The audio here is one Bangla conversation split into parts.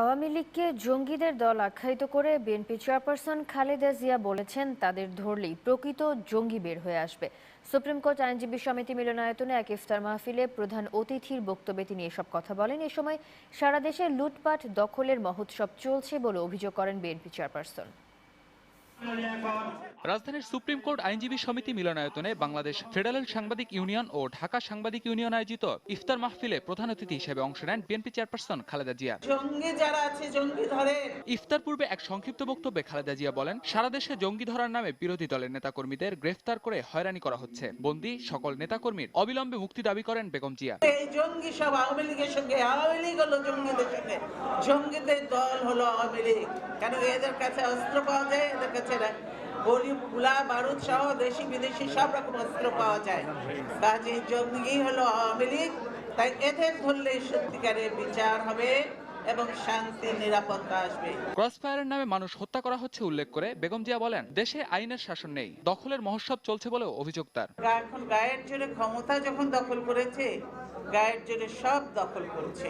আওয়ামী লীগকে জঙ্গিদের দল আখ্যায়িত করে বিএনপি চেয়ারপারসন খালেদা জিয়া বলেছেন, তাদের ধরলেই প্রকৃত জঙ্গি বের হয়ে আসবে। সুপ্রিম কোর্ট আইনজীবী সমিতি মিলনায়তনে এক ইফতার মাহফিলে প্রধান অতিথির বক্তব্যে তিনি এসব কথা বলেন। এ সময় সারা দেশে লুটপাট, দখলের মহোৎসব চলছে বলে অভিযোগ করেন বিএনপি চেয়ারপারসন। রাজধানীর সুপ্রিম কোর্ট আইনজীবী সমিতি মিলনায়তনে বাংলাদেশ ফেডারেল সাংবাদিক ইউনিয়ন ও ঢাকা সাংবাদিক ইউনিয়ন আয়োজিত ইফতার মাহফিলে প্রধান অতিথি হিসেবে অংশ নেন বিএনপি চেয়ারপারসন খালেদা জিয়া। জঙ্গি যারা আছে জঙ্গি ধরে ইফতার পূর্বে এক সংক্ষিপ্ত বক্তব্যে খালেদা জিয়া বলেন সারা দেশে জঙ্গি ধরার নামে বিরোধী দলের নেতাকর্মীদের গ্রেফতার করে হয়রানি করা হচ্ছে। বন্দি সকল নেতাকর্মীর অবিলম্বে মুক্তি দাবি করেন বেগম জিয়া। এই জঙ্গি সব আওয়ামী লীগের সঙ্গে আওয়ামী লীগ হলো জঙ্গিদের সঙ্গে। জঙ্গিদের দল হলো আওয়ামী লীগ। কেন এদের কাছে অস্ত্র পাওয়া যায়? এদের কাছে গলি গুলা বারুদ সহ দেশি বিদেশি সব রকম অস্ত্র পাওয়া যায়। কাজে জঙ্গি হলো আওয়ামী লীগ তাই এদের ধরলে সত্যিকারের বিচার হবে এবং শান্তি নিরাপত্তা আসবে। ক্রসফায়ারের নামে মানুষ হত্যা করা হচ্ছে উল্লেখ করে বেগম জিয়া বলেন দেশে আইনের শাসন নেই দখলের মহোৎসব চলছে বলেও অভিযোগ তার। এখন গায়ের জোরে ক্ষমতা যখন দখল করেছে গায়ের জোরে সব দখল করছে।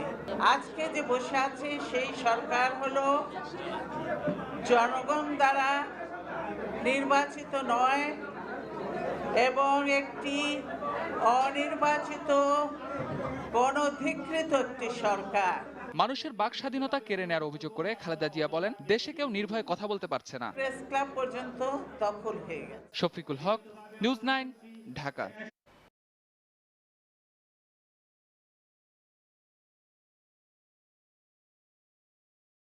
আজকে যে বসে আছে সেই সরকার হলো জনগণ দ্বারা নির্বাচিত নয় এবং একটি অনির্বাচিত গণধিকৃত একটি সরকার। মানুষের বাক স্বাধীনতা কেড়ে নেওয়ার অভিযোগ করে খালেদা জিয়া বলেন দেশে কেউ নির্ভয়ে কথা বলতে পারছে না। প্রেস ক্লাব পর্যন্ত দখল হয়ে গেছে। Shafiqul Haque News Nine Dhaka.